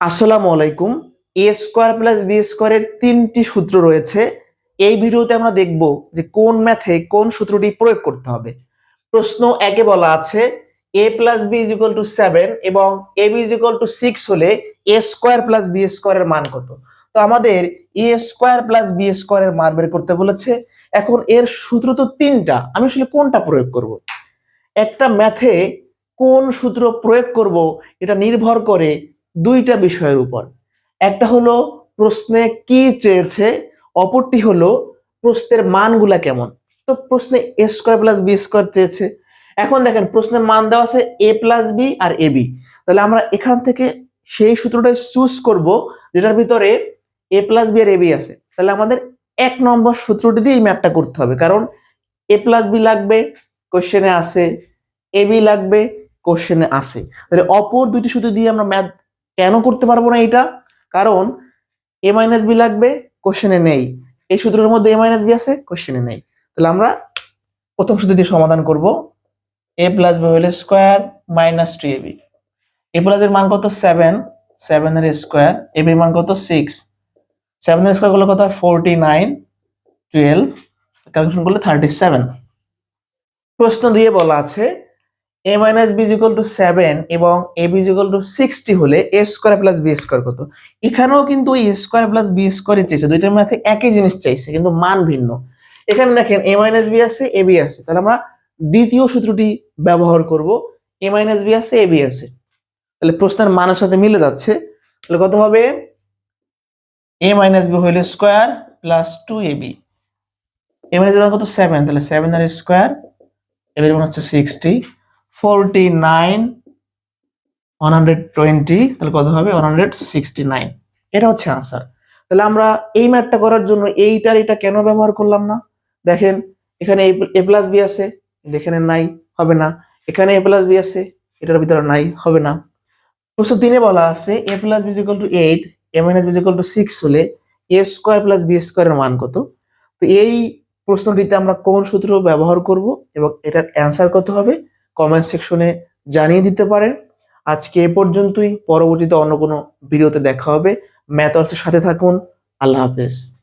আসসালামু আলাইকুম। এ square plus B স্কোয়ারের তিনটি সূত্র রয়েছে। এই ভিডিওতে আমরা দেখব যে কোন ম্যাথে কোন সূত্রটি প্রয়োগ করতে হবে। প্রশ্ন একে বলা আছে A plus B is equal to seven এবং A B is equal to six হলে এ স্কোয়ার প্লাস বি স্কোয়ারের মান কত? তো আমাদের এ স্কোয়ার প্লাস বি স্কোয়ারের মান বের করতে বলেছে। এখন এর সূত্র তো তিনটা। আমি আসলে কোনটা প্রয়োগ করব? একটা ম্যাথে কোন সূত্র প্রয়োগ করব, এটা নির্ভর করে দুইটা বিষয়ের উপর। একটা হলো প্রশ্নে কি চেয়েছে, অপরটি হলো প্রশ্নের মানগুলা কেমন। তো প্রশ্নে A square plus B square চেয়েছে। এখন দেখেন, প্রশ্নের মান দেওয়া আছে এ প্লাস বি আর এ বি। তাহলে আমরা এখান থেকে সেই সূত্রটা চুজ করব যেটার ভিতরে এ প্লাস বি আর এ বি আছে। তাহলে আমাদের এক নম্বর সূত্রটি দিয়ে এই ম্যাপটা করতে হবে। কারণ এ প্লাস বি লাগবে, কোশ্চেনে আছে, এ বি লাগবে, কোশ্চেনে আছে। তাহলে অপর দুইটি সূত্র দিয়ে আমরা ম্যাথ কেন করতে পারব না এটা? কারণ এ মাইনাস বি লাগবে কোশ্চেনে নেই। এই সূত্রের মধ্যে এ মাইনাস বি আছে কোশ্চেনে নেই। তাহলে আমরা প্রথম সূত্র দিয়ে সমাধান করব। এ প্লাস বি হলে square minus two A B A plus এর মান কত? সেভেন এর স্কোয়ার এ বির মান কত? সিক্স সেভেন এর স্কোয়ার করলে কত হয়? ফোরটি নাইন টুয়েলভ ক্যালকুলেশন করলে থার্টি সেভেন প্রশ্ন দিয়ে বলা আছে A minus B equal to seven এবং A B equal to sixty হলে A square plus B square কত? এখানেও কিন্তু এ স্কোয়ার প্লাস বি স্কোয়ারই চাইছে। দুইটার মধ্যে একই জিনিস চাইছে, কিন্তু মান ভিন্ন। এখানে দেখেন এ মাইনাস বি আছে এ বি আছে। তাহলে আমরা দ্বিতীয় সূত্রটি ব্যবহার করব। এ মাইনাস বি আছে এ বি আছে। তাহলে প্রশ্নের মানের সাথে মিলে যাচ্ছে। তাহলে কত হবে? এ মাইনাস বি হইলে square plus two A B A minus B কত? সেভেন তাহলে সেভেন আর স্কোয়ার এবার মান হচ্ছে sixty forty nine one twenty তাহলে কত হবে? ওয়ান হান্ড্রেড সিক্সটি নাইন এটা হচ্ছে আনসার তাহলে আমরা এই ম্যাথটা করার জন্য এইটার এটা কেন ব্যবহার করলাম না? দেখেন, এখানে এ প্লাস বি আছে, এখানে নাই, হবে না। এখানে এ প্লাস বি আছে, এটার ভিতরে নাই, হবে না। প্রশ্ন তিনে বলা আছে A plus B to eight A minus B to six হলে এ স্কোয়ার প্লাস বি স্কোয়ারের মান কত? তো এই প্রশ্নটিতে আমরা কোন সূত্র ব্যবহার করব এবং এটার অ্যান্সার কত হবে? কমেন্ট সেকশনে জানিয়ে দিতে পারেন। আজকে এ পর্যন্তই। পরবর্তীতে অন্য কোনো ভিডিওতে দেখা হবে। ম্যাথ সাথে থাকুন। আল্লাহ হাফেজ।